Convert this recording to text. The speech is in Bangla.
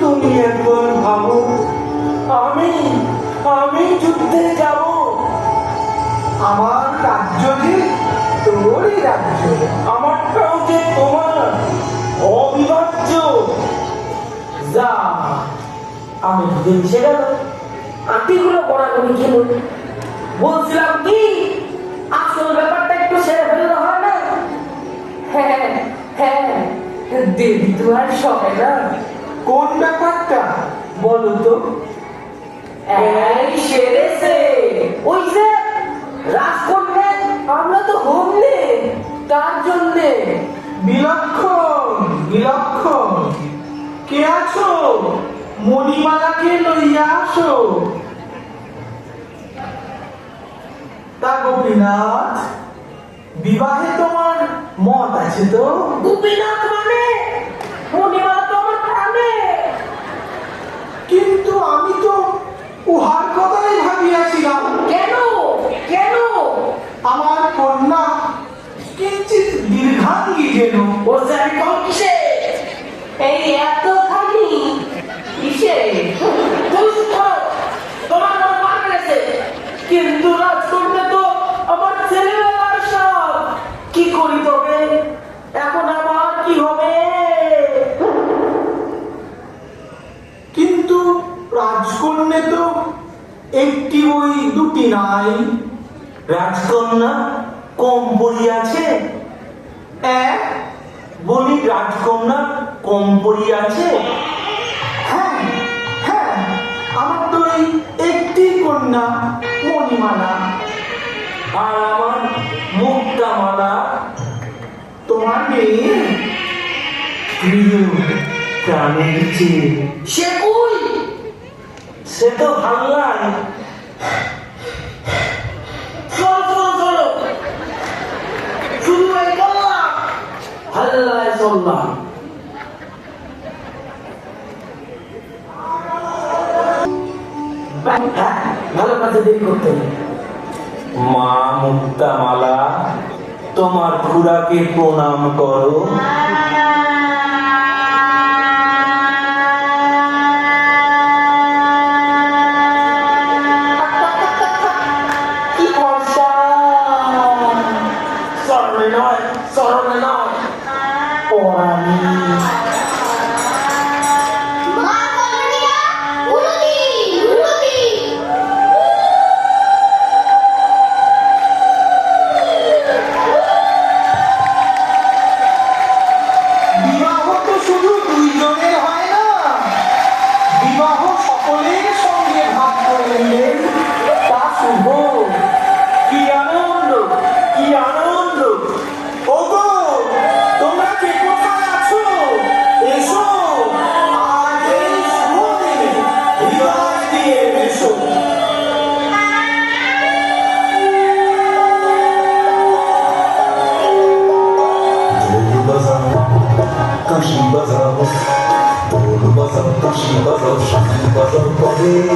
তুমি একবার ভাবো, আমি আমি যুদ্ধে যাব। আমার রাজ্য যে তোরই রাজ্য, আমারটাও যে তোমার অবিভাজ্য। যা, আমি ভেসে গেল। আটিগুলো গড়াগড়ি খেল দেবী তো আর সবে না। কোন ব্যাপারটা? বলো তো। এই সেরেছে। ওই যে আমরা তো হোমলে তার জন্যে। বিলক্ষণ বিলক্ষণ। কে আছো? মণিমালাকে লইয়া আসো। তা গোপীনাথ বিবাহে তোমার মত আছে তো? গোপীনাথ মানে মণিমালা তো আমার প্রাণে কিন্তু আমি তো উহার কথাই ভাবিয়াছিলাম। কেন? কেন? আমার কন্যা কিঞ্চিত দীর্ঘাঙ্গী যেন। কম কিসে? এই এত খালি কিসে? দুষ্ট তোমার নাম বার করেছে কিন্তু রাজকন্যা তো আমার ছেলেবেলার সব। কি করি তবে? এখন আমার কি হবে? কিন্তু রাজকন্যা তো একটি ওই দুটি নাই। রাজকন্যা কম পড়িয়াছে এক, বলি রাজকন্যা কম পড়িয়াছে হ্যাঁ হ্যাঁ আমার তো এই একটি কন্যা মণিমালা। আর আমার মুক্তা মালা তোমার মেয়ে প্রিয় প্রাণের চেয়ে সে সে তো বললাম হাল্লায় চললাম ভালো কাজে দেরি করতে মা মুক্তা মালা তোমার খুড়াকে প্রণাম করো। পরাণী মা বাজাও বাজাও বাজাও বাজাও